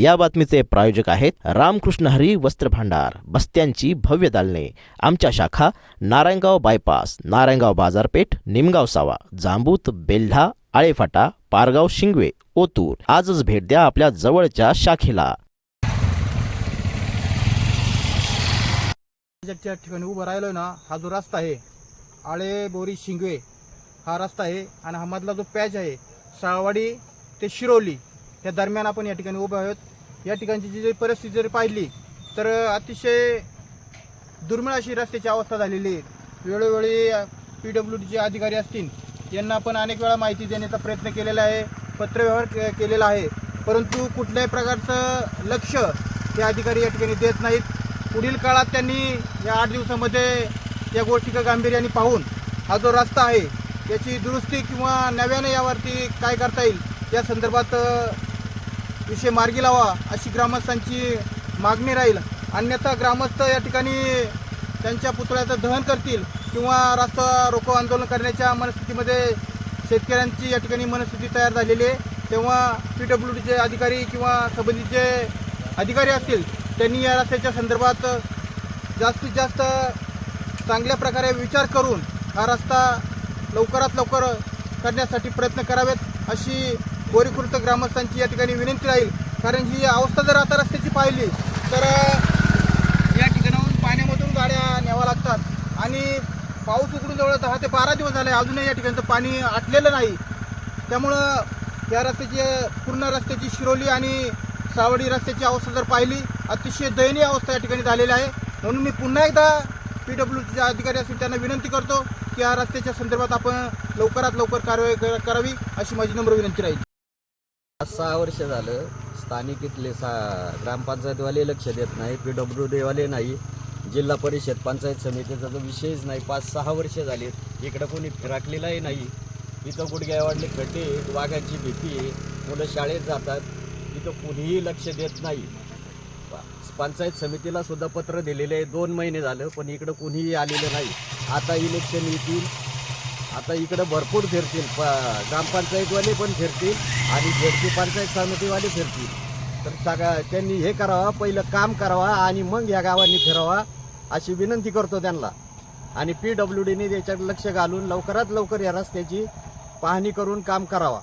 या बातमीचे प्रायोजक आहेत रामकृष्ण हरी वस्त्र भांडार बस्त्यांची भव्य दालने. आमच्या शाखा नारायणगाव बायपास नारायणगाव बाजारपेठ निमगाव सावा जांबूत बेल्हा आळेफाटा पारगाव शिंगवे ओतूर. आजच भेट द्या आपल्या जवळच्या शाखेला. ज्या ठिकाणी उभं राहिलोय ना हा जो रस्ता आहे आळे बोरी शिंगवे हा रस्ता आहे आणि हा मधला जो पॅच आहे साळवाडी ते शिरोली या दरम्यान आपण या ठिकाणी उभे आहोत. या ठिकाणची जी जरी परिस्थिती जरी पाहिली तर अतिशय दुर्मिळ अशी रस्त्याची अवस्था झालेली आहे. वेळोवेळी पी डब्ल्यू डीचे अधिकारी असतील यांना आपण अनेक वेळा माहिती देण्याचा प्रयत्न केलेला आहे पत्रव्यवहार के- केलेला आहे. परंतु कुठल्याही प्रकारचं लक्ष हे अधिकारी या ठिकाणी देत नाहीत. पुढील काळात त्यांनी या आठ दिवसामध्ये या गोष्टीचं गांभीर्याने पाहून हा जो रस्ता आहे याची दुरुस्ती किंवा नव्याने यावरती काय करता येईल या संदर्भात विषय मार्गी लावा अशी ग्रामस्थांची मागणी राहील. अन्यथा ग्रामस्थ या ठिकाणी त्यांच्या पुतळ्याचं दहन करतील किंवा रस्ता रोको आंदोलन करण्याच्या मनस्थितीमध्ये शेतकऱ्यांची या ठिकाणी मनस्थिती तयार झालेली आहे. तेव्हा पी डब्ल्यू डीचे अधिकारी किंवा संबंधितचे अधिकारी असतील त्यांनी या रस्त्याच्या संदर्भात जास्तीत जास्त चांगल्या प्रकारे विचार करून हा रस्ता लवकरात लवकर करण्यासाठी प्रयत्न करावेत अशी बोरीखुर्द ग्रामस्थांची या ठिकाणी विनंती राहील. कारण ही अवस्था जर आता रस्त्याची पाहिली तर या ठिकाणाहून पाण्यामधून गाड्या न्याव्या लागतात. आणि पाऊस उघडून जवळ दहा ते बारा दिवस झाले अजूनही या ठिकाणचं पाणी आटलेलं नाही. त्यामुळं या रस्त्याची पूर्ण रस्त्याची शिरोली आणि सावडी रस्त्याची अवस्था जर पाहिली अतिशय दयनीय अवस्था या ठिकाणी झालेली आहे. म्हणून मी पुन्हा एकदा पी डब्ल्यूचे अधिकारी असतील त्यांना विनंती करतो की या रस्त्याच्या संदर्भात आपण लवकरात लवकर कारवाई करावी अशी माझी नम्र विनंती राहील. आज सहा वर्ष झालं स्थानिक इथले सा ग्रामपंचायतवाले लक्ष देत नाही पी डब्ल्यू डीवाले नाही जिल्हा परिषद पंचायत समितीचा जो विषयच नाही. पाच सहा वर्ष झालीत इकडं कोणी फिराकलेलाही नाही. इथं गुडघ्या वाढले खड्डे आहेत, वाघांची भीती आहे मुलं शाळेत जातात इथं कुणीही लक्ष देत नाही. पंचायत समितीला सुद्धा पत्र दिलेले आहे. दोन महिने झालं पण इकडं कुणीही आलेलं नाही. आता इलेक्शन येतील. आता इकडं भरपूर फिरतील. प ग्रामपंचायतवाले पण फिरतील आणि झेडपी पंचायत समितीवाले फिरतील. तर सगळ्या त्यांनी हे करावं पहिलं काम करावा आणि मग या गावांनी फिरावा अशी विनंती करतो त्यांना. आणि पी डब्ल्यू डीने त्याच्यात लक्ष घालून लवकरात लवकर या रस्त्याची पाहणी करून काम करावा.